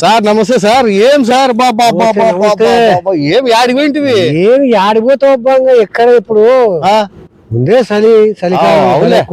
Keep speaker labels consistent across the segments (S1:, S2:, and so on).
S1: Sir నమస్తే sir. ఏం sir? ఏం యాడిపోయింటివి?
S2: ఏమి యాడిపోతావు ఎక్కడ ఇప్పుడు? ముందే చలి చలికాలం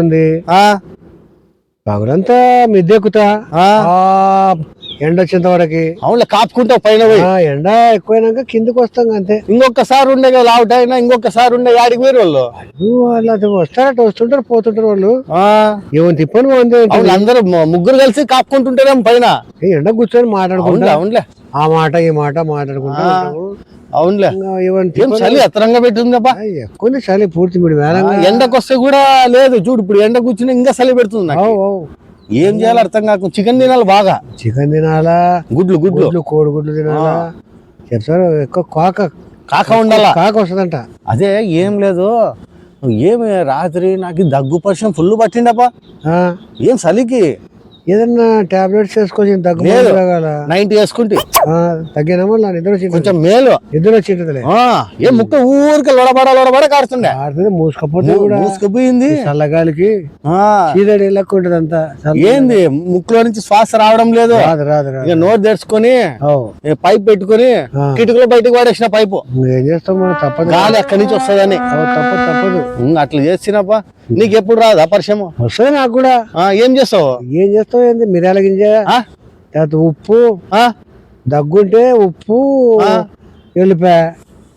S2: ఉంది. పగలంతా మిద్దెక్కుతా. ఎండ వచ్చేంత వరకు
S1: అవునులే కాపుకుంటావు పైన పోయి.
S2: ఎండ ఎక్కువైనాక కిందకి వస్తాం అంతే.
S1: ఇంకొకసారి ఉండే కదా అవుట్ అయినా ఇంకొకసారి ఉండే యాడికి పోయి వాళ్ళు?
S2: వాళ్ళు అది వస్తారట వస్తుంటారు పోతుంటారు వాళ్ళు.
S1: ఆ,
S2: ఏమని తిప్పని
S1: అవును అందరూ ముగ్గురు కలిసి కాపుకుంటుంటారేమో పైన.
S2: ఎండ కూర్చొని మాట్లాడుకుంటా?
S1: అవునులే
S2: ఆ మాట ఈ మాట మాట్లాడుకుంటా.
S1: అవునులే. చలి ఎత్తరంగా పెట్టిందబ్బా?
S2: ఆ, ఎక్కువ చలి పూర్తి
S1: ఎండకు వస్తే కూడా లేదు చూడు ఇప్పుడు ఎండ కూర్చుని ఇంకా చలి పెడుతుంది. ఏం చేయాలో అర్థం కాకు. చికెన్ తినాలి బాగా.
S2: చికెన్ తినాలా?
S1: గుడ్లు గుడ్లు.
S2: గుడ్లు కోడి గుడ్లు తినాలా? చెప్తారు ఎక్కువ కాక
S1: కాక ఉండాలా?
S2: కాక వస్తుందంట.
S1: అదే ఏం లేదు. ఏమి రాత్రి నాకు దగ్గు పరిచయం ఫుల్ పట్టిండప్పా. ఏం చలికి
S2: ఏదన్నా టాబ్లెట్స్ వేసుకొని
S1: నైన్టీ వేసుకుంటే.
S2: తగ్గినా మళ్ళీ నిద్ర వచ్చింది
S1: కొంచెం మేలు.
S2: నిద్ర వచ్చింటదిలే.
S1: ఆ ఏం ముక్క ఊరికి లొడబడ లొడబడ కారుతుండే
S2: ఆడుతుంది మూసుకపోతే కూడా
S1: మూసుకుపోయింది.
S2: చల్లగాలికి
S1: ఆ.
S2: చీదడి ఉంటుంది అంతా
S1: ఏంది? ముక్కులో నుంచి శ్వాస రావడం లేదు.
S2: రాదు రాదు
S1: ఇక నోరు తెరుచుకొని పైప్ పెట్టుకొని. కిటికీలో బయటకు పడేసిన పైపు.
S2: ఏం చేస్తాం మనం తప్పదు.
S1: గాలి ఎక్కడి నుంచి వస్తుందని.
S2: తప్పదు తప్పదు.
S1: అట్లా చేసినప్పా. నీకు ఎప్పుడు రాదా పరిచయం
S2: వస్తుంది నాకు కూడా.
S1: ఏం చేస్తావు?
S2: ఏం చేస్తావు? ఏంది మిరియాల గింజ? తర్వాత ఉప్పు.
S1: ఆ?
S2: దగ్గుంటే ఉప్పు.
S1: ఆ.
S2: ఎల్లిపాయ.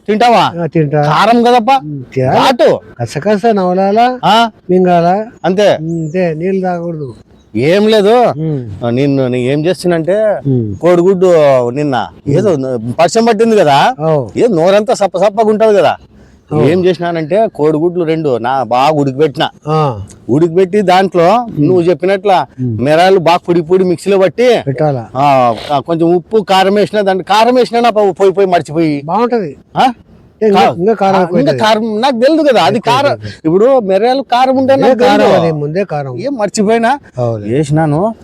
S1: తింటావా?
S2: తింటా.
S1: కారం కదప్పా. ఘాటు.
S2: కసకస నవలాల.
S1: ఆ?
S2: మింగాల.
S1: అంతే.
S2: అంతే. నీళ్ళు తాగకూడదు.
S1: ఏం లేదు. నిన్ను ఏం చేస్తున్నంటే. కోడిగుడ్డు నిన్న ఏదో పరిచయం పట్టింది కదా?
S2: అవు.
S1: ఏ నోరంతా సప్ప సప్పగా ఉంటది కదా? ఏం చేసినానంటే కోడిగుడ్లు రెండు నా బాగా ఉడికిపెట్టిన. ఉడికిపెట్టి దాంట్లో నువ్వు చెప్పినట్ల మిరాలు బాగా పొడి పొడి మిక్సీలో పట్టి కొంచెం ఉప్పు కారం వేసిన దాంట్లో కారం వేసినా పోయి పోయి మర్చిపోయి.
S2: బాగుంటది.
S1: ఆ?
S2: ఇంకా కారం
S1: నాకు తెలియదు కదా అది కారం. ఇప్పుడు మిరాలు కారం ఉంటే
S2: ముందే కారం
S1: ఏం మర్చిపోయినా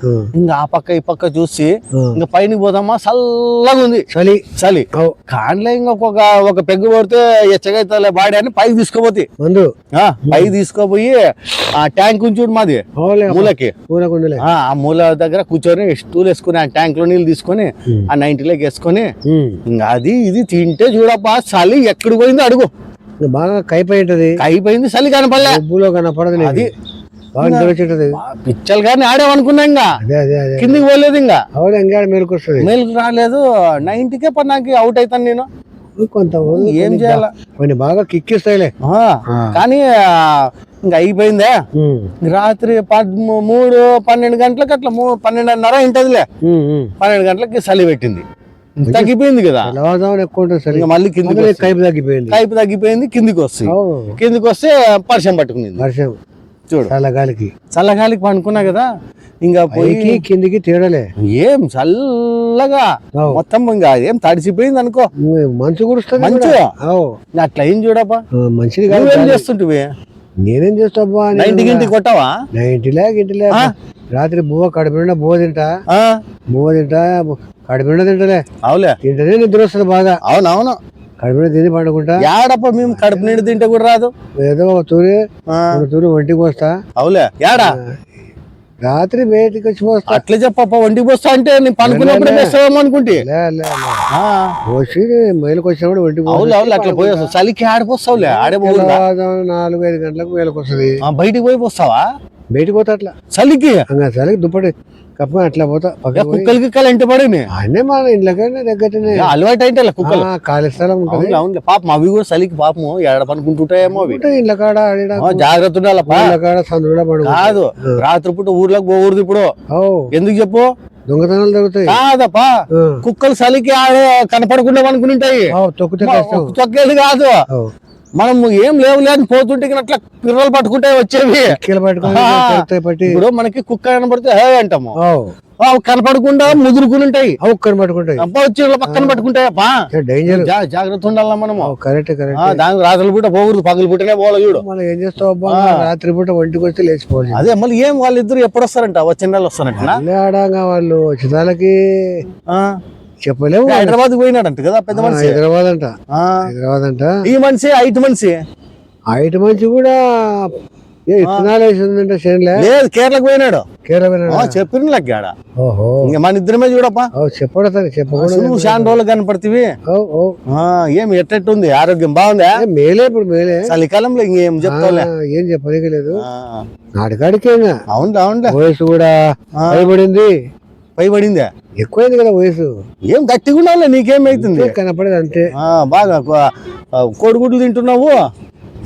S2: ఉమ్.
S1: ఇంకా ఆ పక్క ఈ పక్క చూసి. ఇంకా పైన పోదామా చల్లగా ఉంది.
S2: చలి.
S1: చలి. కాన్లే ఇంకొక ఒక పెగ్గు పడితే ఎచ్చగైతే బాడీ అని పైకి తీసుకోపోతే.
S2: మందు.
S1: పైకి తీసుకోపోయి ఆ ట్యాంక్ ఉంచుడు మాది. మూలకి. ఆ మూల దగ్గర కూర్చొని స్టూల్ వేసుకుని ఆ ట్యాంక్లో నీళ్ళు తీసుకొని ఆ నైన్టీలోకి వేసుకొని
S2: ఉమ్.
S1: ఇంకా అది ఇది తింటే చూడప్పా చలి ఎక్కడ పోయిందో అడుగు.
S2: బాగా కైపోయి ఉంటది.
S1: అయిపోయింది చలి కనపడలే.
S2: డబ్బులో కనపడదు.
S1: అది. పిచ్చలు కానీ ఆడామనుకున్నా ఇంకా. కిందికి పోలేదు ఇంకా.
S2: అవును ఇంకా మేలుకు వస్తుంది.
S1: మేలుకు రాలేదు. నైన్టీకే పర్ నాకు అవుట్ అవుతాను నేను.
S2: కొంత
S1: ఏం చేయాలా?
S2: కొన్ని బాగా కిక్కిస్తాయిలే
S1: కానీ ఇంకా అయిపోయిందే. రాత్రి మూడు పన్నెండు గంటలకు అట్లా పన్నెండున్నర
S2: ఉమ్.
S1: పన్నెండు గంటలకి చలి పెట్టింది. తగ్గిపోయింది కదా.
S2: ఎక్కువ ఉంటుంది
S1: మళ్ళీ వస్తుంది.
S2: కైపు తగ్గిపోయింది.
S1: కైపు తగ్గిపోయింది కిందికి వస్తాయి.
S2: అవు.
S1: కిందికి వస్తే పరిచయం పట్టుకుంది.
S2: వర్షం
S1: చూడు.
S2: చాలా గాలికి
S1: చల్లగాలికి పండుకున్నా కదా ఇంకా పోయి
S2: కిందికి తేడలే.
S1: ఏం చల్లగా. మొత్తం ఇంకా ఏం తడిసిపోయింది అనుకో.
S2: మంచు కురుస్తుంది
S1: మంచు?
S2: కూడా. అవు
S1: ఇంకా అట్లా ఏం చూడప్పా
S2: ఆ, మంచిది కాదు.
S1: చేస్తుంటివి?
S2: నేనేం చేస్తాబ్బా?
S1: నైన్టీ గింటి కొట్టావా?
S2: నైన్టీలే గింటిలే
S1: ఆ?
S2: రాత్రి బువ్వ కడుపు నిండా బువ్వ తింటా. బువ్వ తింటా కడుపు నిండా తింటలే.
S1: అవులే.
S2: తింటేనే నిద్ర వస్తుంది బాగా.
S1: అవునవును
S2: కడుపు నిండా తిని పండుకుంటా.
S1: యాడప్ప మేము కడుపు నిండి తింటే కూడా రాదు.
S2: ఏదో ఒక తూరి ఒక తూరి ఒంటికి వస్తా
S1: అవులే. యాడా?
S2: రాత్రి బయటికి వచ్చి పోస్తా.
S1: అట్లే చెప్పప్ప వండికి పోస్తా అంటే నేను పనుకున్నప్పుడు వేస్తావేమో అనుకుంటే?
S2: పోసి మేలుకు వచ్చినప్పుడు
S1: అవులే అవులే అట్లా పోయి వస్తావు. చలికి ఆడిపోస్తావులే ఆడే
S2: నాలుగు ఐదు గంటలకు మేలుకు వస్తుంది
S1: బయటికి పోయి పోస్తావా?
S2: బయటికి పోతా అట్లా.
S1: చలికి?
S2: చలికి దుప్పటి. కప్పు అట్లా పోతా
S1: కుక్కలు గిక్కలు ఎంట పడిని
S2: అన్నీ మన ఇంట్లోకైనా దగ్గరనే.
S1: అలవాటు అయితే కుక్కలు.
S2: ఖాళీ స్థలం ఉంటుంది.
S1: అవునులే పాపం అవి కూడా చలికి పాపము ఎడ పనుకుంటుంటాయేమో అవి.
S2: కాడ
S1: ఆ, జాగ్రత్త ఉండాలప్పా
S2: ఇండ్ల కాడ సందులో పడు
S1: కాదు రాత్రిపూట ఊర్లోకి పోకూడదు ఇప్పుడు. ఎందుకు చెప్పు?
S2: దొంగతనాలు జరుగుతాయి.
S1: కాదప్పా. కుక్కలు చలికి ఆడే కనపడకుండా
S2: కష్టం
S1: తొక్కేది కాదు. మనం ఏం లేవు లేదు పోతుంటే అట్లా పిర్రలు పట్టుకుంటే వచ్చేవి. ఇప్పుడు మనకి కుక్క కనపడితే హే అంటాము. ఆ, కనపడకుండా ముదురుకుని ఉంటాయి.
S2: ఒక్కని పట్టుకుంటాయి
S1: అబ్బా వచ్చి పక్కన పట్టుకుంటాయి అప్పా
S2: డేంజర్
S1: జాగ్రత్త ఉండాలా మనము.
S2: కరెక్ట్ కరెక్ట్
S1: దానికి రాత్రులు పూట పోకూడదు పగలు పుట్టనే పోవాలి చూడు.
S2: మళ్ళీ ఏం చేస్తావు అబ్బా? రాత్రి పూట ఒంటికి వస్తే లేచిపోవాలి.
S1: అదే మళ్ళీ ఏం వాళ్ళిద్దరు ఎప్పుడు వస్తారంట? వచ్చే నెల వస్తారంట
S2: వాళ్ళు చిదాలకి చెప్పలేము
S1: హైదరాబాద్ పోయినాడంట కదా పెద్ద మనిషి.
S2: హైదరాబాద్ అంట హైదరాబాద్ అంట
S1: ఈ మనిషి ఐటు మనిషి?
S2: ఐటు మంచి కూడా ఏ ఇత్తనాలు వేసిందంటే చేనులే.
S1: లేదు కేరళకు పోయినాడు.
S2: కేరళ పోయినాడా?
S1: చెప్పిన లెక్కాడ
S2: ఓహో.
S1: ఇంక మన ఇద్దరమే చూడప్పా.
S2: చెప్పడు అతను చెప్పకూడదు
S1: నువ్వు చాలా రోజులు కనపడుతుంది ఏం ఎట్టెట్టుంది? ఆరోగ్యం బాగుందా?
S2: మేలే ఇప్పుడు మేలే.
S1: చలికాలంలో ఇంకేం చెప్తావులే.
S2: ఏం చెప్పనీకి లేదు.
S1: ఆ,
S2: నాటికాడికే ఇంకా
S1: అవునులే అవునులే.
S2: వయసు కూడా భయపడింది
S1: పై పడిందే
S2: ఎక్కువైంది కదా వయసు.
S1: ఏం గట్టిగా ఉండాలి నీకేమైతుంది?
S2: కనపడేది అంతే.
S1: ఆ, బాగా కోడిగుడ్లు తింటున్నావు?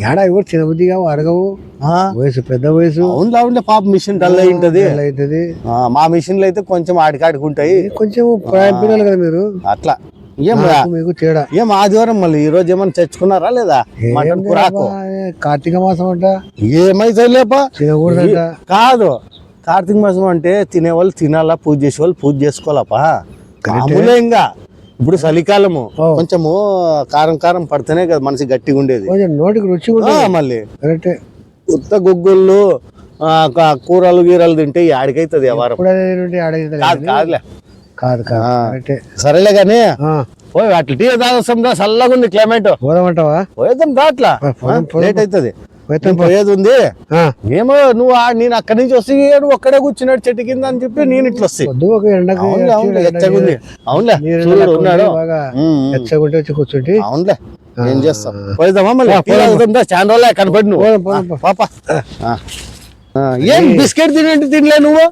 S2: ఏడా ఇవ్వడు చిన్న బుద్ధిగా అరగవు
S1: ఆ,
S2: వయసు పెద్ద వయసు.
S1: అవునులే అవునులే పాప మిషన్ డల్ అయి ఉంటది
S2: అలా అవుతుంది
S1: మా మిషన్లు అయితే కొంచెం ఆడికాడికి ఉంటాయి
S2: కొంచెం పిల్లలు కదా మీరు.
S1: అట్లా. ఏం
S2: మీకు తేడా.
S1: ఏం ఆదివారం మళ్ళీ ఈ రోజు ఏమైనా తెచ్చుకున్నారా లేదా? మటన్ కురాకు?
S2: కార్తీక మాసం అంట.
S1: ఏమైతే లేపా? కాదు. కార్తీక మాసం అంటే తినేవాళ్ళు తినాలా పూజ చేసే వాళ్ళు పూజ చేసుకోవాలపా. మామూలే ఇంకా. ఇప్పుడు చలికాలము. కొంచెము కారం కారం పడితేనే కదా మనిషి గట్టిగా ఉండేది.
S2: నోటికి రుచి
S1: మళ్ళీ. ఉత్త గుగ్గుళ్ళు కూరలు గీరలు తింటే ఆడికైతుంది వ్యవహారం కాదులే.
S2: కాదు
S1: సరేలే కానీ పోయి అట్లా టీ తాగొస్తాం దా చల్లగా ఉంది క్లైమేట్
S2: పోదామంటావా?
S1: పోయేద్దాం దా అట్లా. లేట్ అవుతుంది. పోయేది ఉంది ఏమో నువ్వు ఆ- నేను అక్కడి నుంచి వస్తే నువ్వు ఒక్కడే కూర్చున్నాడు చెట్టు కింద అని చెప్పి నేను ఇట్లా వస్తాయి అవునులే అవునులే ఉన్నాడు.
S2: ఎచ్చగుంటే వచ్చి కూర్చుంటి.
S1: ఏం చేస్తాం? పోయిద్దామా మళ్ళీ? చాలా రోజులే కనపడి నువ్వు. పాప. ఏం బిస్కెట్ తినేంటి తినలే నువ్వు?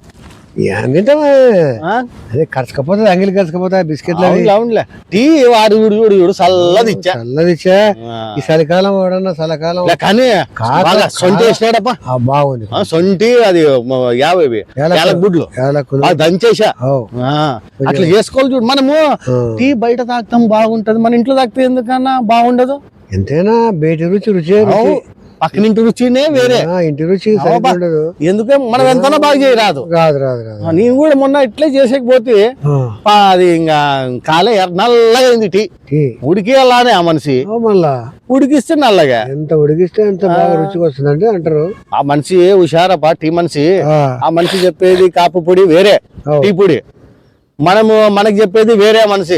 S2: ఏం తింటావా?
S1: ఆ?
S2: అదే ఖర్చుకపోతుంది అంగిలి ఖర్చుకపోతా బిస్కెట్లు అవి.
S1: అవునులే టీ వాడు చూడు చూడు చూడు చల్లది ఇచ్చా
S2: చల్లది ఇచ్చా
S1: ఆ.
S2: ఈ చలికాలం వాడన్నా చలికాలం
S1: కానీ బాగా సొంటి వేసినాడప్పా.
S2: బాగుంది.
S1: ఆ, సొంటి అది యాభై గుడ్లు. దంచేసా అట్లా చేసుకోవాలి చూడు. మనము. టీ బయట తాగుతాం బాగుంటది. మన ఇంట్లో తాగితే ఎందుకన్నా బాగుండదు?
S2: ఎంతైనా బయటి రుచి రుచి
S1: అవు, పక్కనింటి రుచినే వేరే.
S2: ఆ, ఇంటి రుచి
S1: ఎందుకే మనం ఎంతనా బాగా చేయరాదు.
S2: రాదు రాదు రాదు.
S1: నేను కూడా మొన్న ఇట్లే చేసేకపోతే అది ఇంకా కాలే నల్లగా అయింది టీ. అలానే ఆ మనిషి.
S2: మళ్ళా?
S1: ఉడికిస్తే నల్లగా.
S2: ఎంత ఉడికిస్తే ఎంత బాగా రుచికి వస్తుందంటే అంటారు.
S1: ఆ మనిషి హుషారప్పా టీ మనిషి.
S2: ఆ,
S1: మనిషి చెప్పేది కాపు పొడి వేరే. టీ పొడి. మనము మనకి చెప్పేది వేరే మనిషి.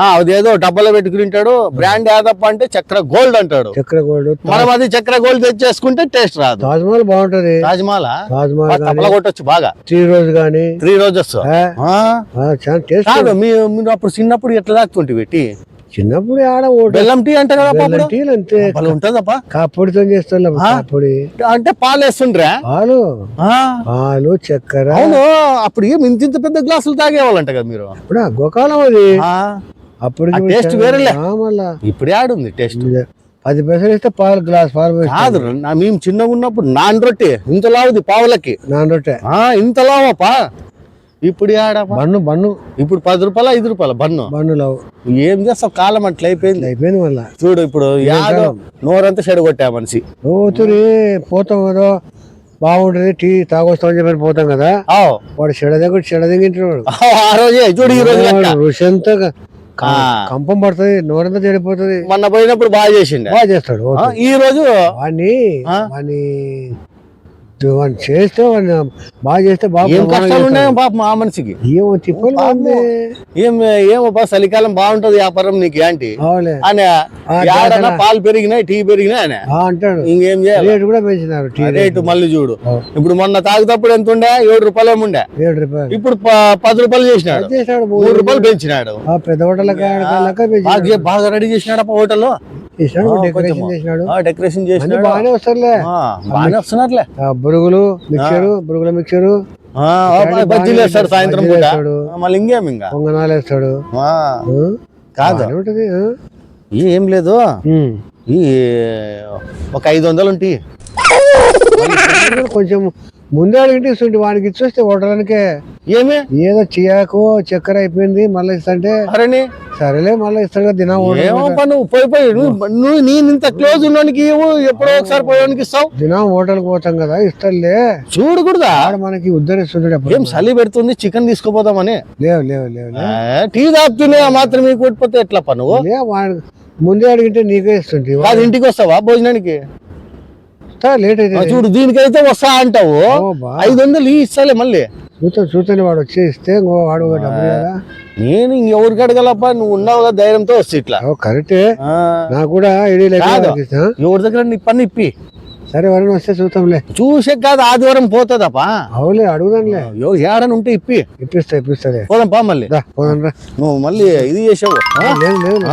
S1: అదేదో డబ్బాలో పెట్టుకుంటాడు బ్రాండ్ ఏదప్ప అంటే చక్ర గోల్డ్ అంటాడు.
S2: చక్కెర గోల్డ్
S1: మనం అది చక్ర గోల్డ్ తెచ్చేసుకుంటే టేస్ట్ రాదు.
S2: తాజ్ మహల్ బాగుంటది.
S1: రాజమాల
S2: తాజ్ మహల్
S1: తప్పల కొట్టొచ్చు బాగా.
S2: త్రీ రోజ్ కానీ.
S1: Three roses. కాదు మీ మీరు అప్పుడు చిన్నప్పుడు ఎట్లా తాగుతుంటివి టీ?
S2: చిన్నప్పుడు ఆడ
S1: బెల్లం టీ అంటే బెల్లం
S2: టీ అంతే.
S1: ఉంటుందప్ప.
S2: కాపుడితో చేస్తాం కాపుడి.
S1: అంటే పాలు వేస్తుండ్రా?
S2: పాలు? పాలు చక్కెర.
S1: అప్పుడు ఇంత ఇంత పెద్ద గ్లాసులు తాగేవాళ్ళంట కదా మీరు?
S2: ఇప్పుడు గోకాలం అది. అప్పుడు
S1: టేస్ట్ వేరేలే. ఇప్పుడే ఆడుంది టేస్ట్.
S2: పది పైసలు ఇస్తే పాలు గ్లాస్ పాలు
S1: కాదు మేము చిన్నగా ఉన్నప్పుడు నాన్ రొట్టె ఇంత లావుది పావులకి.
S2: నాన్ రొట్టె.
S1: ఇంత లావపా ఇప్పుడు ఆడపా
S2: బన్ను బన్ను.
S1: ఇప్పుడు పది రూపాయలు ఐదు రూపాయలు? బన్ను.
S2: బన్ను లవ్
S1: ఏం చేస్తావు? కాలం అట్లా అయిపోయింది.
S2: అయిపోయింది మళ్ళా.
S1: చూడు ఇప్పుడు యాదో నోరంతా చెడగొట్టా మనిషి.
S2: పోతురి పోతాం కదా. బాగుంటది టీ తాగొస్తామని చెప్పి పోతాం కదా. వాడు చెడదగ్గర చెడదగింటాడు
S1: ఆవ్, ఆ రోజే చూడు ఈ రోజు
S2: అంతా. కంపం పడుతుంది నోరంతా చెడిపోతుంది.
S1: మొన్న పోయినప్పుడు బాగా చేసిండే.
S2: బాగా చేస్తాడు
S1: ఈ రోజు
S2: వాడిని? వాడిని వాడిని చేస్తే వాడిని బాగా చేస్తే బాగా
S1: ఏం కష్టాలు. ఉన్నాయో పాపం ఆ మనిషికి.
S2: ఏమో తిప్పలు
S1: ఏం ఏమో బా చలికాలం బాగుంటది వ్యాపారం నీకు ఏంటి అని పాలు పెరిగినాయి టీ పెరిగినాయి అని.
S2: అంటాడు.
S1: ఇంకేం చేయాలి?
S2: రేటు కూడా పెంచినారు టీ
S1: రేటు మళ్ళీ చూడు. ఇప్పుడు మొన్న తాగుతప్పుడు ఎంత ఉండే? ఏడు రూపాయలు ఏముండే
S2: ఏడు రూపాయలు.
S1: ఇప్పుడు పది రూపాయలు చేసినాడు. మూడు రూపాయలు పెంచినాడు.
S2: పెద్ద హోటల్
S1: బాగా రెడీ చేసినాడు హోటల్లో.
S2: డెకరేషన్. చేసినాడు? బాగానే వస్తారులే.
S1: బాగానే వస్తున్నట్లే
S2: ఆ బురుగులు మిక్చరు బురుగుల మిక్చరు.
S1: బజ్జీలు వేస్తాడు సాయంత్రం మళ్ళీ ఇంకేం ఇంకా?
S2: పొంగనాలు వేస్తాడు?
S1: కాదు. ఏం లేదు. ఈ ఒక ఐదు వందలు ఉంటాయి
S2: కొంచెం ముందే అడిగింటే ఇస్తుంటే వానికి ఇచ్చేస్తే హోటల్కే
S1: ఏమి?
S2: ఏదో చియాకు చక్కెర అయిపోయింది మళ్ళీ ఇస్తుంటే.
S1: అరేని.
S2: సరేలే మళ్ళీ ఇస్తాడు కదా దినం
S1: ఏమో నువ్వు పోయి పోయి నువ్వు నేను ఇంత క్లోజ్ ఉన్నోనికి ఎప్పుడో ఒకసారి పోయానికి ఇస్తావు?
S2: దినం హోటల్కి పోతాం కదా ఇస్తాడులే.
S1: చూడకూడదా?
S2: మనకి ఉద్ధరిస్తుంటాడు
S1: ఏం చలి పెడుతుంది చికెన్ తీసుకుపోదామని?
S2: లేవు లేవు లేవు
S1: టీ తాపుతూనే మాత్రం మీకు కొట్టిపోతే ఎట్లా పా నువ్వు?
S2: లే వాడు ముందే అడిగింటే నీకే ఇస్తుంటే
S1: ఇంటికి వస్తావా భోజనానికి?
S2: లేట్ అయితే.
S1: చూడు దీనికైతే వస్తా అంటావు. ఐదు వందలు ఈ ఇస్తాలే మళ్ళీ.
S2: చూస్తా చూస్తాను వాడు వచ్చి ఇస్తే వాడు
S1: నేను ఇంకెవరికి అడగలప్పా నువ్వు ఉన్నావు కదా ధైర్యంతో వస్తే ఇట్లా.
S2: ఓ కరెక్టే. నాకు కూడా.
S1: ఎవరి దగ్గర నీ పని ఇప్పి.
S2: సరే ఎవరైనా వస్తే చూద్దాంలే.
S1: చూసే కాదు ఆదివారం పోతుందప్పా
S2: అవులే అడుగుదాంలే.
S1: యో ఏడని ఉంటే ఇప్పి.
S2: ఇప్పిస్తా ఇప్పిస్తుంది
S1: పోదాం పా మళ్ళీ.
S2: పోదాం
S1: నువ్వు మళ్ళీ ఇది చేసావు?
S2: లేదు లేదు.